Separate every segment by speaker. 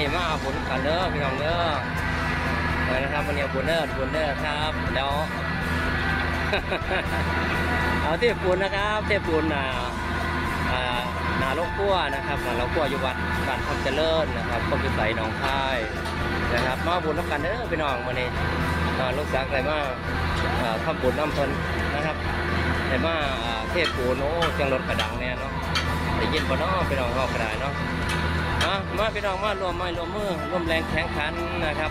Speaker 1: นี้มาเอาบุญกันเด้อพี่น้องเด้อไปนะครับวันนี้บุญเด้อบุญเด้อครับเดี๋ยวเอาเทพปูนนะครับเทพปูนน่ะอ่านาลกกั้วนะครับนาลกกั้วอยู่วัดบ้านคำเจริญนะครับก็เป็นใสหนองคายนะครับ มาบุญน้ำกันเด้อพี่น้องวันนี้อ่าลูกศักดิ์อะไรมาอ่าทำบุญน้ำเพนนะครับแต่มาอ่าเทพปูนโอ้จังรถกระดังเนี่ยเนาะได้ยินบ่เนาะพี่น้องเฮากระไดเนาะ อะมาพี่น้องมารวมไม้รวมมือรวมแรงแข่งขันนะครับ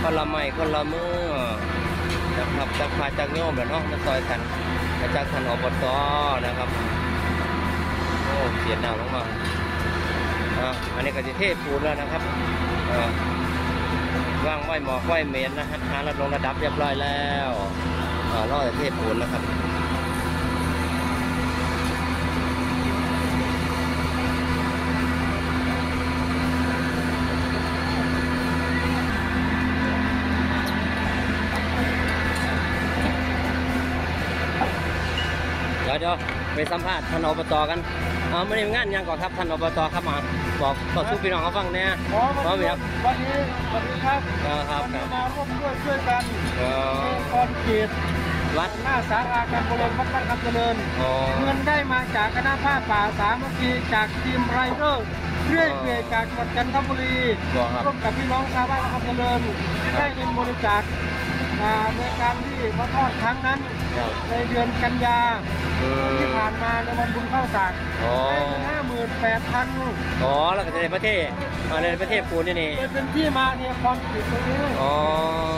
Speaker 1: คนละไม้คนละมือนะครับจากพาจากโยมแหละเนาะมาซอยกันมาจากทันอบตนะครับโอ้เสียหนาวมากอะอันนี้ก็จะเทปูนแล้วนะครับอ่าว่างไหวหมอกไหวเมนนะฮะหาระลงระดับเรียบร้อยแล้วอ่ารอแต่เทปูนนะครับ ดี๋ยวเดี๋ยวไปสัมภาษณ์ท่านอบตกันเอาไม่ได้งานหยังก่อนครับท่านอบตครับมาบอกต่อสู้พี่น้องเขาฟังเนี่ย
Speaker 2: อ๋อ
Speaker 1: พร้อมไหมครับ
Speaker 2: วันนี้วันนี้ครับ
Speaker 1: เออครับ
Speaker 2: วัน
Speaker 1: ค
Speaker 2: นี้
Speaker 1: รับ
Speaker 2: มาร่วมด้วยช่วยกัน
Speaker 1: เออ
Speaker 2: คอนกรีต
Speaker 1: วัด
Speaker 2: หน้าสาราการบริเวณวัดบ้านคำเจริญ
Speaker 1: อ๋อ
Speaker 2: เงินได้มาจากคณะผ้าป่าสามัคคีจากทีมไรเดอร์เรื่อยเปื่อยจากจังหวัดจันทบุรี
Speaker 1: บอกครับ
Speaker 2: ร่วมกับพี่น้องชาวบ้านคำเจริญได้เงินบริจาค อ่าในการที่มาทอดครั้งนั้น
Speaker 1: ครับ
Speaker 2: ในเดือนกันยา
Speaker 1: อืม
Speaker 2: ที่ผ่านมาในวันบุญเข้าสาก
Speaker 1: อ๋อ
Speaker 2: ได้เงินห้าหมื่นแปดพัน
Speaker 1: อ๋อแล้วก็จะในประเทศมาในประเทศปูนนี่นี่
Speaker 2: เลยเป็นที่มาเนี่ยคอนกรีตตรงนี้
Speaker 1: อ๋อ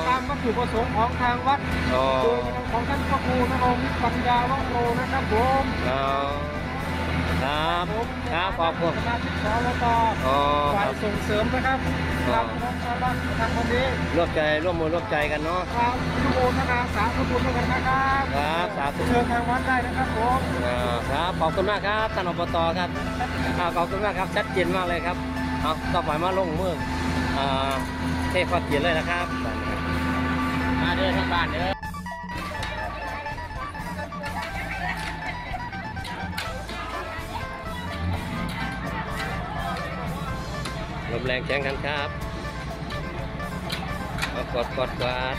Speaker 2: ตามวัตถุประสงค์ของทางวัด
Speaker 1: อ๋อ
Speaker 2: โดยของท่านพระครูนรงค์วิทย์ปัญญาวังโลนะครับผม
Speaker 1: อ๋อครับ
Speaker 2: ผม
Speaker 1: ครับขอบคุณ
Speaker 2: สมาชิกสวต
Speaker 1: อ๋อ
Speaker 2: ฝ่า
Speaker 1: ค
Speaker 2: ย
Speaker 1: รับ
Speaker 2: ส่งเสริมนะครับ
Speaker 1: อ๋อ
Speaker 2: ทางน้องชาวบ้านทางวันนี้
Speaker 1: ร่วมใจร่วมมือร่วมใจกันเนาะ
Speaker 2: ความทุโมทนาสาธุบุญด้วยกันนะครับ
Speaker 1: ครับสาธุ
Speaker 2: เชิญทางวัดได้นะครับผม
Speaker 1: อ่าครับขอบคุณมากครับท่านอบตครับอ่าขอบคุณมากครับชัดเจนมากเลยครับเอาต่อไปมาลงมืออ่าเทพฟัดเกียรเลยนะครับมาเดินทางบ้านเด้อ มแรงแข่งกันครับเอากดกดกด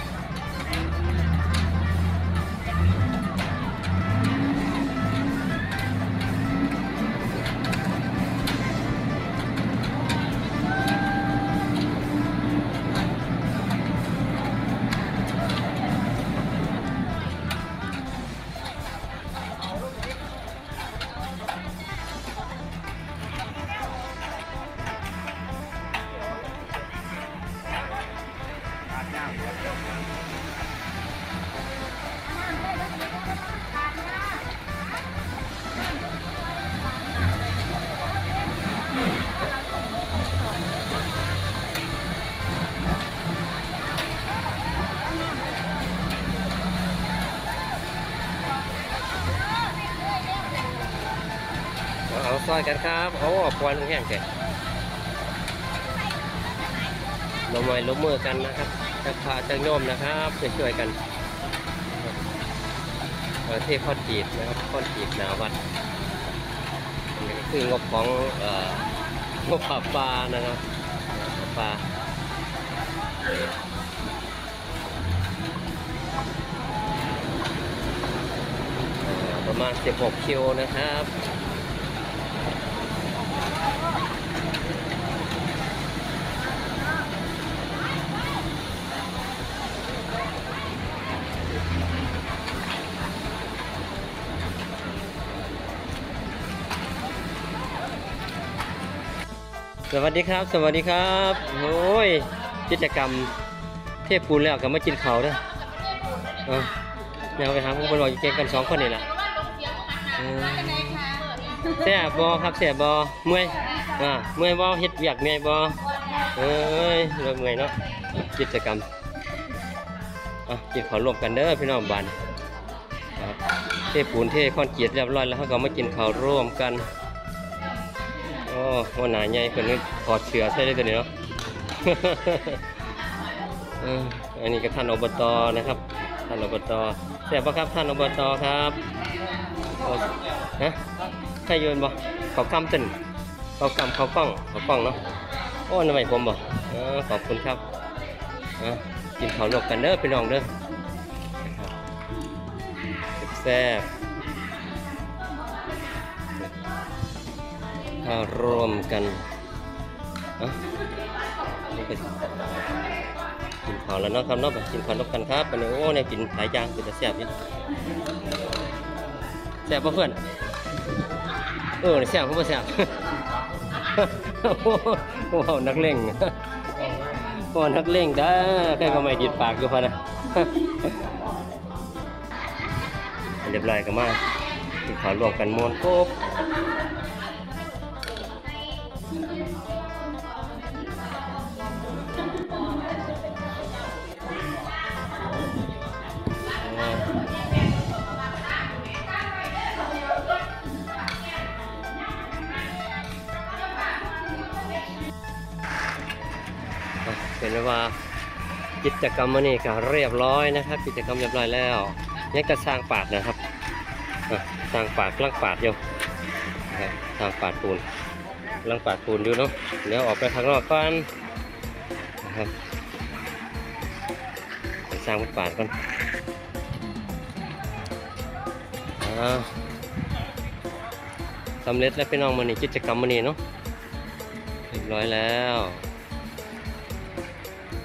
Speaker 1: อยกันครับโอ้ปล่อยลงแห้งแกลงมือลงมือกันนะครับจะพาจะโยมนะครับช่วยๆกันเทพข้อจีดนะครับข้อจีดหนาวัดนี่คืองบของเอ่องบป่าปลานะครับปลาประมาณ 16 คิวนะครับ สวัสดีครับ สวัสดีครับโอ้ยกิจกรรมเทพปูนแล้วกับมากินเขาด้อเออเดี๋ยวไปหาพวกคนบอกเก่งกันสองคนนี่แหละเออแซ่บบอครับแซ่บบอเมื่อยอ่าเมื่อยบอเฮ็ดเวียกเมื่อยบอเอ้ยเริ่มเมื่อยเนาะกิจกรรมอะกินข้าร่วมกันเด้อพี่น้องบ้านเทปูนเทคอนเกรีตเรียบร้อยแล้วเขาก็มากินข้าวร่วมกัน โอ้หัวหนาใหญ่คนนี้ถอดเสื้อใช่ได้ตัวนี้เนาะอันนี้ก็ท่านอบตนะครับ ท่านอบตแซ่บปะครับท่านอบตครับเอาฮะใช่ยืนบ่เขากำตึนเขากำเขากล้องเขากล้องเนาะโอ้ทำไมผมบอกเออขอบคุณครับอะกินข้าวลวกกันเด้อพี่น้องเด้อแซ่บ ถ้ารวมกันอะนี่ก็กินข้าวแล้วเนาะครับเนาะไปกินข้าวลวกกันครับวันนี้โอ้เนี่ยกินหลายอย่างเป็นแต่แซ่บอยู่แซ่บป่ะเพื่อนเออแซ่บเพราะว่าแซ่บโอ้โหนักเล่งโอ้นักเล่งได้อใครก็ไม่ดิดปากอยู่พะนะเรียบร้อยกันมากินข้าวรวมกันมวนโป๊บ เป็นไงว่ากิจกรรมวันนี้ก็เรียบร้อยนะครับ กิจกรรมเรียบร้อยแล้วนี่ก็สร้างปาดนะครับอะสร้างปาดกลังปาดอยู่นะครับสร้างปาดปูน กำลังปาดปูนอยู่เนาะเดี๋ยวออกไปข้างนอกก่อนนะครับสร้างปาดก่อนสำเร็จแล้วพี่น้องมันนี่กิจกรรมมันนี่เนาะเรียบร้อยแล้ว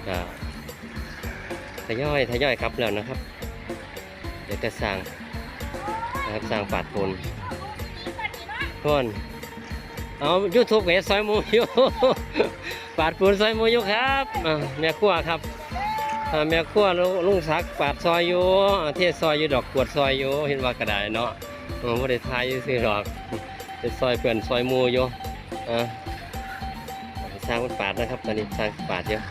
Speaker 1: ก็ทยอยทยอยครับแล้วนะครับ เดี๋ยวจะสร้างนะครับสร้างปาดปูนก่อน เอายูทูบกับซอยหมูอยู่ปาดปูนซอยหมูอยู่ครับแม่ครัวครับแม่ครัวลุงศักปาดซอยอยู่เทศซอยอยู่ดอกกวดซอยอยู่เห็นว่ากระไดเนาะไม่ได้ทายอยู่สิดอกเป็นซอยเปลี่ยนซอยหมูอยู่อ่าสร้างมันปาดนะครับ ตอนนี้สร้างปาดเยอะ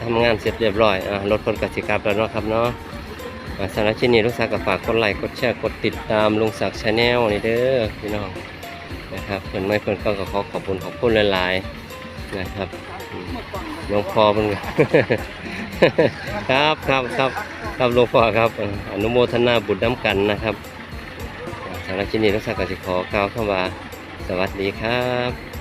Speaker 1: ทำงานเสร็จเรียบร้อยอ่ารถคนกสิกรรมแล้วเนาะครับเนาะอ่ารับที่นี้ลุงศักดิ์ก็ฝากกดไลค์กดแชร์กดติดตามลุงศักดิ์ชาแนลนี่เด้อพี่น้อง นะครับเพื่อนไม่เพื่อนก็ขอขอบคุณขอบคุณหลายๆนะครับอืมหลวงพ่อเพิ่นก็ครับครับครับครับหลวงพ่อครับเอ่ออนุโมทนาบุญน้ำกันนะครับอ่าสำหรับที่นี้ลุงศักดิ์ก็จะขอกล่าวคำว่า สวัสดีครับ